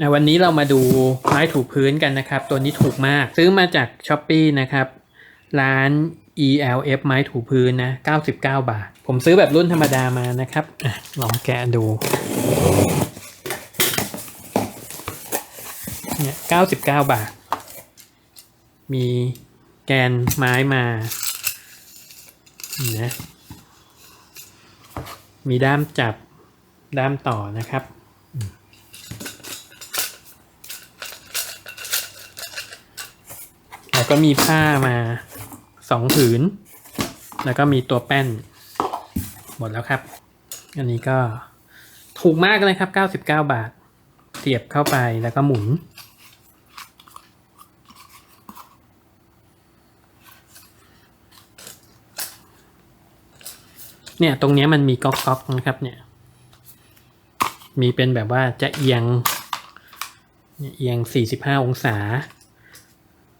อะวันนี้เรามาดูไม้ถูพื้นกันนะครับ ตัวนี้ถูกมาก ซื้อมาจากช้อปปีนะครับ ร้าน ELF ไม้ถูพื้นนะ 99 บาท ผมซื้อแบบรุ่นธรรมดามานะครับอลองแกะดูเนี่ย99 บาท มีแกนไม้มานะมีด้ามจับด้ามต่อนะครับ แล้ว ก็มีผ้ามาสองผืน แล้วก็มีตัวแป้น หมดแล้วครับ อันนี้ก็ถูกมากเลยครับ 99 บาท เสียบเข้าไปแล้วก็หมุน เนี่ยตรงนี้มันมีก๊อกก๊อกนะครับเนี่ย มีเป็นแบบว่าจะเอียง เอียเอียง45 องศา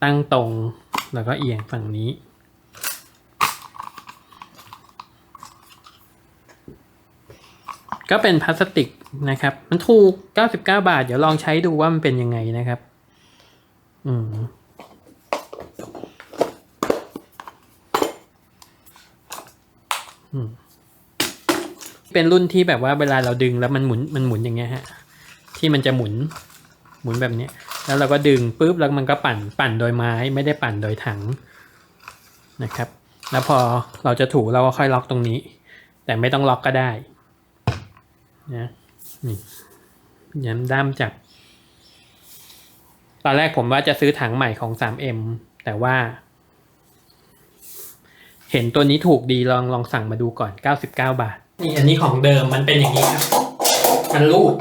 ตั้งตรงแล้วก็เอียงฝั่งนี้ ก็เป็นพลาสติกนะครับ มันถูก 99 บาท เดี๋ยวลองใช้ดูว่ามันเป็นยังไงนะครับ อืมเป็นรุ่นที่แบบว่าเวลาเราดึงแล้วมันหมุนมันหมุนอย่างเงี้ยฮะ ที่มันจะหมุน หมุนแบบเนี้ย แล้วเราก็ดึงปุ๊บแล้วมันก็ปั่นปั่นโดยไม้ไม่ได้ปั่นโดยถังนะครับ แล้วพอเราจะถูเราก็ค่อยล็อกตรงนี้ แต่ไม่ต้องล็อกก็ได้นะนี่ย้ำด้ามจับ ตอนแรกผมว่าจะซื้อถังใหม่ของ 3M แต่ว่า เห็นตัวนี้ถูกดีลองลองสั่งมาดูก่อน 99 บาท นี่อันนี้ของเดิมมันเป็นอย่างนี้ครับ มันรูด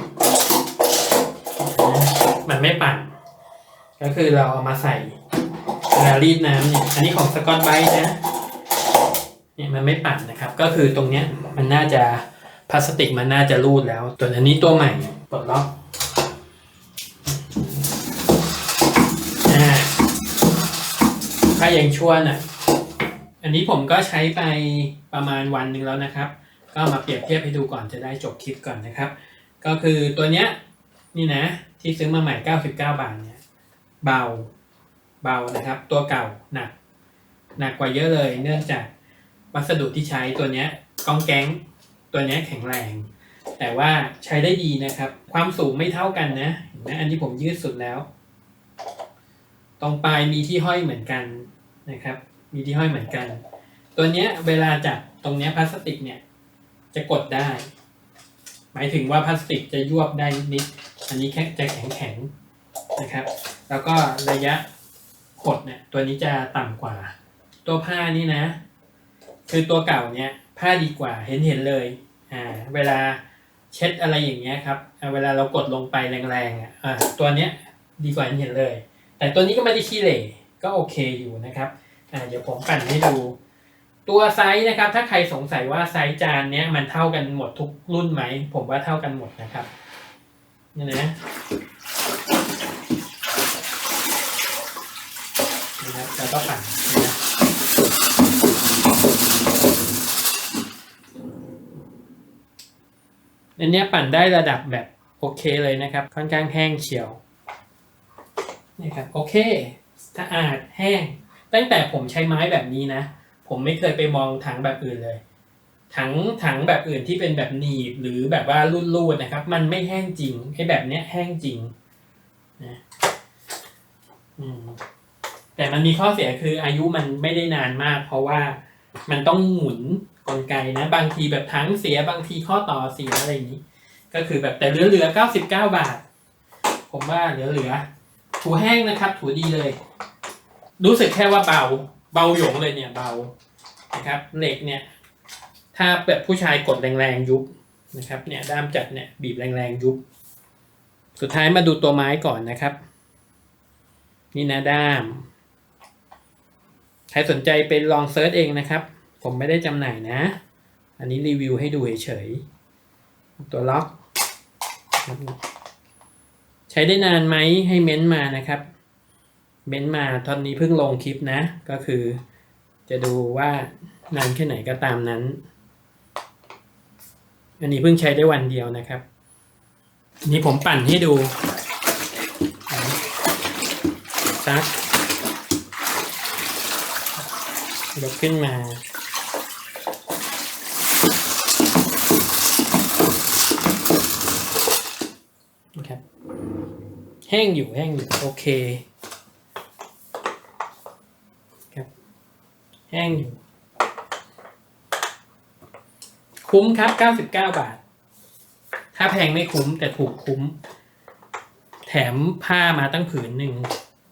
มันไม่ปั่น ก็คือเราเอามาใส่เวลารีดน้ำเนี่ยอันนี้ของสกอตไบรท์นะเนี่ยมันไม่ปั่นนะครับ ก็คือตรงเนี้ยมันน่าจะพลาสติกมันน่าจะรูดแล้วส่วอันนี้ตัวใหม่ปลดล็อกถ้ายังชั่วน่ะ อันนี้ผมก็ใช้ไปประมาณวันหนึ่งแล้วนะครับ ก็มาเปรียบเทียบให้ดูก่อนจะได้จบคลิปก่อนนะครับ ก็คือตัวเนี้ยนี่นะที่ซื้อมาใหม่ 99 บาทเนี่ย เบาเบานะครับ ตัวเก่าหนักหนักกว่าเยอะเลย เนื่องจากวัสดุที่ใช้ตัวเนี้ยกองแก๊งตัวเนี้ยแข็งแรง แต่ว่าใช้ได้ดีนะครับ ความสูงไม่เท่ากันนะเห็นไหมอันที่ผมยืดสุดแล้ว ตรงปลายมีที่ห้อยเหมือนกันนะครับ มีที่ห้อยเหมือนกัน ตัวเนี้ยเวลาจับตรงเนี้ยพลาสติกเนี่ยจะกดได้ หมายถึงว่าพลาสติกจะยวบได้นิดอันนี้แค่จะแข็งแข็ง นะครับ แล้วก็ระยะกดเนี่ยตัวนี้จะต่ำกว่า ตัวผ้านี่นะ คือตัวเก่าเนี่ยผ้าดีกว่าเห็นเห็นเลยอ่าเวลาเช็ดอะไรอย่างเงี้ยครับเวลาเรากดลงไปแรงๆอะอ่าตัวเนี้ยดีกว่าเห็นเห็นเลย แต่ตัวนี้ก็ไม่ได้ขี้เหร่ก็โอเคอยู่นะครับอ่าเดี๋ยวผมปั่นให้ดู ตัวไซส์นะครับ ถ้าใครสงสัยว่าไซส์จานเนี้ยมันเท่ากันหมดทุกรุ่นไหม ผมว่าเท่ากันหมดนะครับนี่นะนะครับ แล้วก็ปั่นนะอันเนี้ยปั่นได้ระดับแบบโอเคเลยนะครับ ค่อนข้างแห้งเฉียวนี่ครับโอเคสะอาดแห้ง ตั้งแต่ผมใช้ไม้แบบนี้นะ ผมไม่เคยไปมองถังแบบอื่นเลย ถังถังแบบอื่นที่เป็นแบบหนีบหรือแบบว่ารูดๆนะครับ มันไม่แห้งจริงไอ้แบบเนี้ยแห้งจริงนะอืม แต่มันมีข้อเสียคืออายุมันไม่ได้นานมาก เพราะว่ามันต้องหมุนกลไกนะ บางทีแบบถังเสียบางทีข้อต่อเสียอะไรอย่างนี้ ก็คือแบบแต่เหลือๆเก้าสิบเก้าบาท ผมว่าเหลือๆถูแห้งนะครับ ถูดีเลย รู้สึกแค่ว่าเบา เบาหยงเลยเนี่ยเบานะครับเหล็กเนี่ย ถ้าแบบผู้ชายกดแรงๆยุบนะครับ เนี่ยด้ามจับเนี่ยบีบแรงๆยุบ สุดท้ายมาดูตัวไม้ก่อนนะครับ นี่นะด้าม ใครสนใจไปลองเซิร์ชเองนะครับ ผมไม่ได้จำหน่ายนะ อันนี้รีวิวให้ดูเฉยๆ ตัวล็อก ใช้ได้นานไหมให้เม้นต์มานะครับ เม้นต์มาตอนนี้เพิ่งลงคลิปนะ ก็คือจะดูว่านานแค่ไหนก็ตามนั้น อันนี้เพิ่งใช้ได้วันเดียวนะครับนนี้ผมปั่นให้ดูซัก ยกขึ้นมานะครับ แห้งอยู่แห้งอยู่โอเค ครับ แห้งอยู่ คุ้มครับ 99 บาท ถ้าแพงไม่คุ้มแต่ถูกคุ้ม แถมผ้ามาตั้งผืนหนึ่ง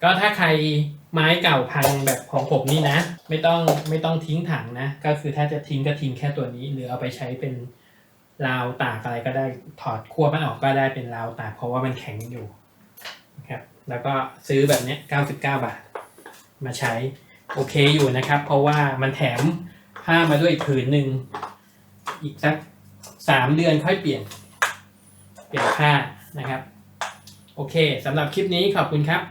ก็ถ้าใคร ไม้เก่าพังแบบของผมนี่นะ ไม่ต้องไม่ต้องทิ้งถังนะ ก็คือถ้าจะทิ้งก็ทิ้งแค่ตัวนี้หรือเอาไปใช้เป็นราวตากอะไรก็ได้ถอดขั้วมันออกก็ได้เป็นราวตากเพราะว่ามันแข็งอยู่นะครับแล้วก็ซื้อแบบนี้99 บาท มาใช้โอเคอยู่นะครับ เพราะว่ามันแถมผ้ามาด้วยผืนหนึ่งอีกสักสามเดือนค่อยเปลี่ยน เปลี่ยนผ้านะครับ โอเคสำหรับคลิปนี้ขอบคุณครับ